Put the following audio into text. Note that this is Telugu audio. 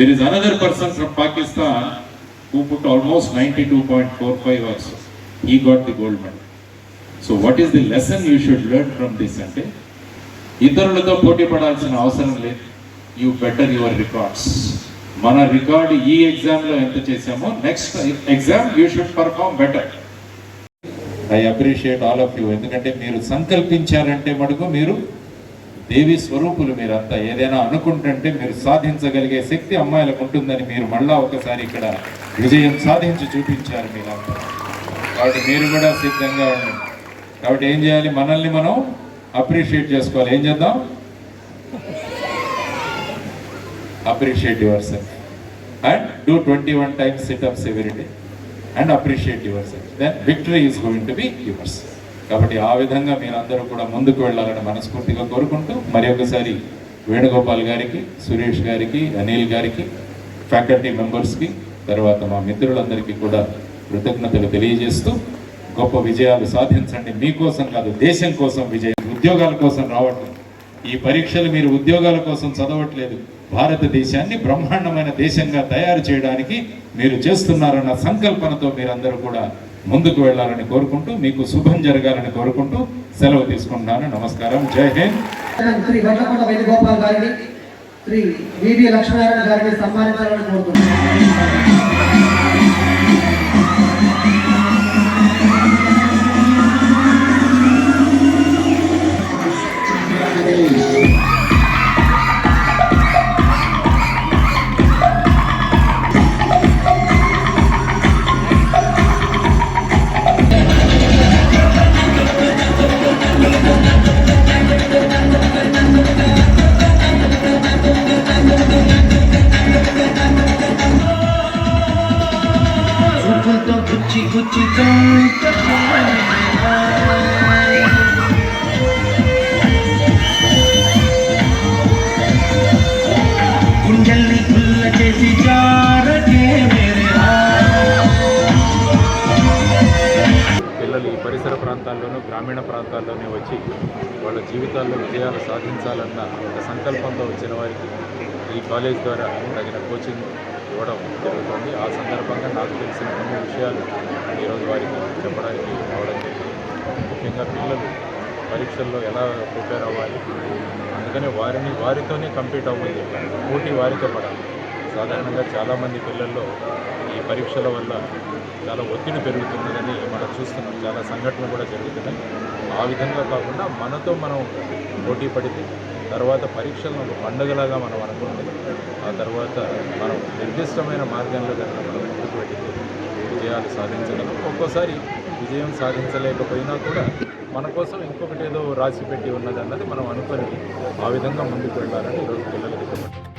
there is another person almost Pakistan two point four five also. He got the gold medal so what is the lesson you should learn from this అంటే ఇతరులతో పోటీ పడాల్సిన అవసరం లేదు యూ బెటర్ యువర్ రికార్డ్స్ మన రికార్డు ఈ ఎగ్జామ్లో ఎంత చేసామో next exam you should perform better I appreciate all of you ఎందుకంటే మీరు సంకల్పించారంటే మటుకు మీరు దేవి స్వరూపులు మీరంతా ఏదైనా అనుకుంటుంటే మీరు సాధించగలిగే శక్తి అమ్మాయిలకు ఉంటుందని మీరు మళ్ళా ఒకసారి ఇక్కడ విజయం సాధించి చూపించారు మీరంతా. కాబట్టి మీరు కూడా సిద్ధంగా ఉండండి. కాబట్టి ఏం చేయాలి? మనల్ని మనం అప్రిషియేట్ చేసుకోవాలి. ఏం చేద్దాం? Appreciate yourself and do twenty one times situps every day and appreciate yourself then victory is going to be yours కాబట్టి ఆ విధంగా మీరందరూ కూడా ముందుకు వెళ్ళాలని మనస్ఫూర్తిగా కోరుకుంటూ మరి ఒకసారి వేణుగోపాల్ గారికి సురేష్ గారికి అనిల్ గారికి ఫ్యాకల్టీ మెంబర్స్కి తర్వాత మా మిత్రులందరికీ కూడా కృతజ్ఞతలు తెలియజేస్తూ గొప్ప విజయాలు సాధించండి. మీకోసం కాదు దేశం కోసం విజయం ఉద్యోగాల కోసం రావట్లేదు ఈ పరీక్షలు మీరు ఉద్యోగాల కోసం చదవట్లేదు. భారతదేశాన్ని బ్రహ్మాండమైన దేశంగా తయారు చేయడానికి మీరు చేస్తున్నారన్న సంకల్పనతో మీరందరూ కూడా ముందుకు వెళ్ళాలని కోరుకుంటూ మీకు శుభం జరగాలని కోరుకుంటూ సెలవు తీసుకుంటున్నాను. నమస్కారం. జై హింద్. శ్రీ వడ్లకొండ వేణుగోపాల్ గారిని శ్రీ వివి లక్ష్మీనారాయణ గారిని సన్మానించాలని కోరుతున్నాను చూపులతో గుచ్చి గుచ్చి గుండెల్ని గుల్ల చేసి జారకే పిల్లలు ఈ పరిసర ప్రాంతాల్లోనూ గ్రామీణ ప్రాంతాల్లోనే వచ్చి వాళ్ళ జీవితాల్లో విజయాలు సాధించాలన్న ఒక సంకల్పంతో వచ్చిన వారికి ఈ కాలేజ్ ద్వారా తగిన కోచింగ్ ఇవ్వడం జరుగుతుంది. ఆ సందర్భంగా నాకు తెలిసిన కొన్ని విషయాలు ఈరోజు వారికి చెప్పడానికి రావడం జరిగింది. ముఖ్యంగా పిల్లలు పరీక్షల్లో ఎలా ప్రిపేర్ అవ్వాలి? అందుకని వారిని వారితోనే కంప్లీట్ అవ్వాలి పోటీ వారితో పడాలి సాధారణంగా చాలామంది పిల్లల్లో ఈ పరీక్షల వల్ల చాలా ఒత్తిడి పెరుగుతున్నదని మనం చూస్తున్నాం. చాలా సంఘటనలు కూడా జరుగుతున్నాయి. ఆ విధంగా కాకుండా మనతో మనం పోటీ పడితే తర్వాత పరీక్షలను ఒక పండుగలాగా మనం అనుకుంటే ఆ తర్వాత మనం నిర్దిష్టమైన మార్గంలో కనుక మనం ముందుకు వెళితే విజయాలు సాధించగలం? ఒక్కోసారి విజయం సాధించలేకపోయినా కూడా మన కోసం ఇంకొకటి ఏదో రాసి పెట్టి ఉన్నది అన్నది మనం అనుకొని ఆ విధంగా ముందుకు వెళ్ళాలని ఈరోజు పిల్లలకి చెప్పండి